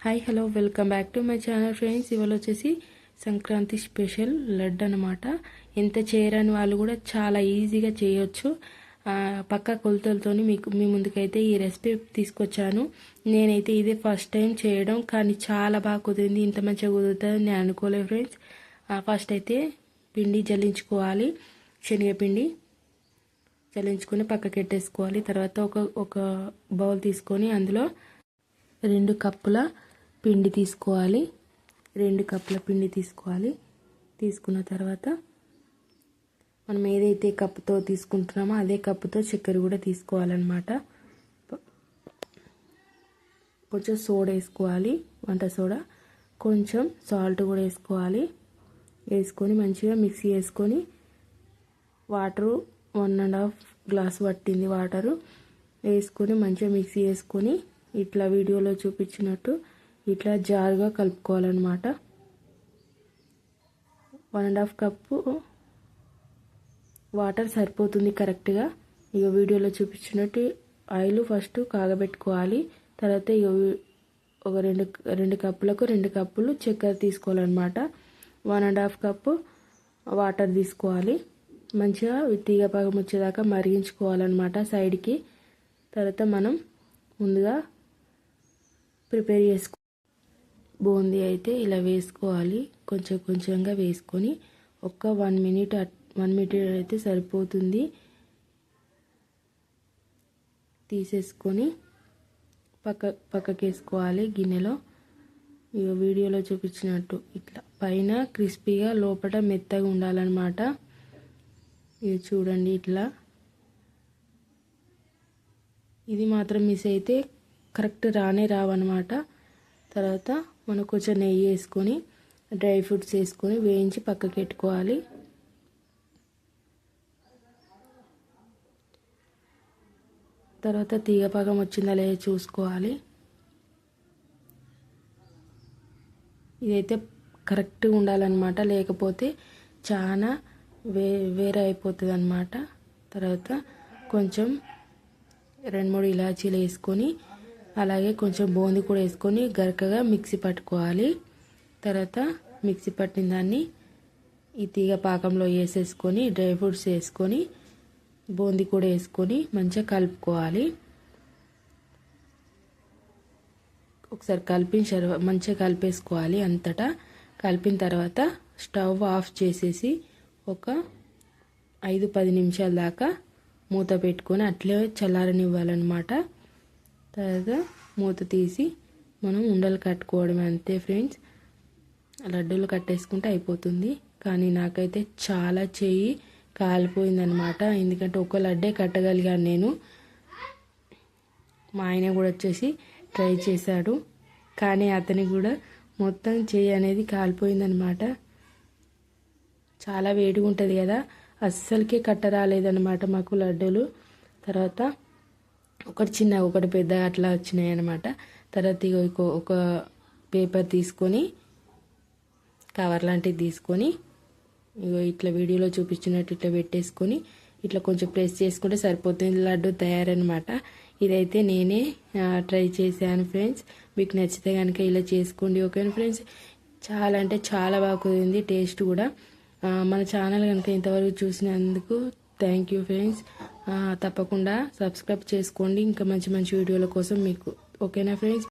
Hi hello welcome back to my channel friends ఇవాళ వచ్చేసి Sankranti special laddu అనమాట ఎంత చేయరని వాళ్ళు కూడా చాలా ఈజీగా చేయొచ్చు. పక్క కొలతలతో మీకు మీ ముందుకైతే ఈ రెసిపీ తీసుకొచ్చాను. నేనైతే ఇదే ఫస్ట్ టైం చేయడం కానీ చాలా బాగా కుదిరింది. ఇంత మంచిగా కుదురుతుంది నేను అనుకోలేదు ఫ్రెండ్స్ ఫస్ట్ అయితే పిండి జల్లించుకోవాలి. శనగపిండి చల్లించుకొని పక్కకి పెట్టేసుకోవాలి తర్వాత ఒక ఒక బౌల్ తీసుకొని అందులో రెండు కప్పుల పిండి తీసుకోవాలి. రెండు కప్పుల పిండి తీసుకోవాలి. తీసుకున్న తర్వాత మనం ఏదైతే కప్పుతో తీసుకుంటున్నామో అదే కప్పుతో చక్కెర కూడా తీసుకోవాలన్నమాట. కొంచెం సోడా వేసుకోవాలి. వంట సోడా. కొంచెం సాల్ట్ కూడా వేసుకోవాలి. వేసుకొని మంచిగా మిక్సీ వేసుకొని water one and half glass పట్టింది వాటరు. వేసుకొని మంచిగా మిక్సీ వేసుకొని ఇట్లా వీడియోలో చూపించినట్టు ఇట్లా జారుగా కలుపుకోవాలన్నమాట. One and half cup water సరిపోతుంది కరెక్ట్గా. ఇక వీడియోలో చూపించినట్టు ఆయిల్ ఫస్ట్ కాగబెట్టుకోవాలి. తర్వాత ఇక ఒక రెండు రెండు కప్పులకు రెండు కప్పులు చక్కెర తీసుకోవాలన్నమాట. One and half cup water తీసుకోవాలి. మంచిగా తీగ పాకం వచ్చేదాకా మరిగించుకోవాలన్నమాట సైడ్కి. తర్వాత మనం ముందుగా ప్రిపేర్ చేసుకో బూందీ అయితే ఇలా వేసుకోవాలి. కొంచెం కొంచెంగా వేసుకొని ఒక్క వన్ మినిట్ వన్ మినిట్ అయితే సరిపోతుంది. తీసేసుకొని పక్క పక్కకి వేసుకోవాలి గిన్నెలో. ఇక వీడియోలో చూపించినట్టు ఇట్లా. పైన క్రిస్పీగా లోపల మెత్తగా ఉండాలన్నమాట. ఇది చూడండి ఇట్లా. ఇది మాత్రం మిస్ అయితే కరెక్ట్ రానే రావన్నమాట. తర్వాత మనం కొంచెం నెయ్యి వేసుకొని డ్రై ఫ్రూట్స్ వేసుకొని వేయించి పక్కకి పెట్టుకోవాలి. తర్వాత తీగ పాకం వచ్చిందా లేదా చూసుకోవాలి. ఇదైతే కరెక్ట్గా ఉండాలన్నమాట. లేకపోతే చాలా వే వేరే అయిపోతుంది అనమాట తర్వాత కొంచెం రెండు మూడు ఇలాచీలు వేసుకొని అలాగే కొంచెం బూందీ కూడా వేసుకొని గరకగా మిక్సీ పట్టుకోవాలి. తర్వాత మిక్సీ పట్టిన దాన్ని ఈ తీగ పాకంలో వేసేసుకొని డ్రై ఫ్రూట్స్ వేసుకొని బూందీ కూడా వేసుకొని మంచిగా కలుపుకోవాలి. ఒకసారి కలిపిన మంచిగా కలిపేసుకోవాలి అంతటా. కలిపిన తర్వాత స్టవ్ ఆఫ్ చేసేసి ఒక ఐదు పది నిమిషాల దాకా మూత పెట్టుకొని అట్లే చల్లారనివ్వాలన్నమాట. తర్వాత మూత తీసి మనం ఉండలు కట్టుకోవడం అంతే ఫ్రెండ్స్. లడ్డూలు కట్టేసుకుంటే అయిపోతుంది. కానీ నాకైతే చాలా చెయ్యి కాలిపోయిందనమాట ఎందుకంటే ఒక లడ్డే కట్టగలిగాను నేను. మా ఆయన కూడా వచ్చేసి ట్రై చేశాడు. కానీ అతనికి కూడా మొత్తం చేయి అనేది కాలిపోయిందనమాట చాలా వేడిగా ఉంటుంది కదా. అస్సలకే కట్ట రాలేదనమాట మాకు లడ్డూలు తర్వాత ఒకటి చిన్న ఒకటి పెద్ద అట్లా వచ్చినాయి అనమాట తర్వాత ఇక ఒక పేపర్ తీసుకొని కవర్ లాంటిది తీసుకొని ఇగో ఇట్లా వీడియోలో చూపించినట్టు ఇట్లా పెట్టేసుకొని ఇట్లా కొంచెం ప్రెస్ చేసుకుంటే సరిపోతుంది లడ్డు తయారనమాట ఇదైతే నేనే ట్రై చేశాను ఫ్రెండ్స్. మీకు నచ్చితే కనుక ఇలా చేసుకోండి ఓకేనా ఫ్రెండ్స్? చాలా అంటే చాలా బాగా కుదిరింది టేస్ట్ కూడా. మన ఛానల్ కనుక ఇంతవరకు చూసినందుకు థ్యాంక్ యూ ఫ్రెండ్స్. తప్పకుండా సబ్స్క్రైబ్ చేసుకోండి. ఇంకా మంచి మంచి వీడియోల కోసం మీకు. ఓకేనా ఫ్రెండ్స్?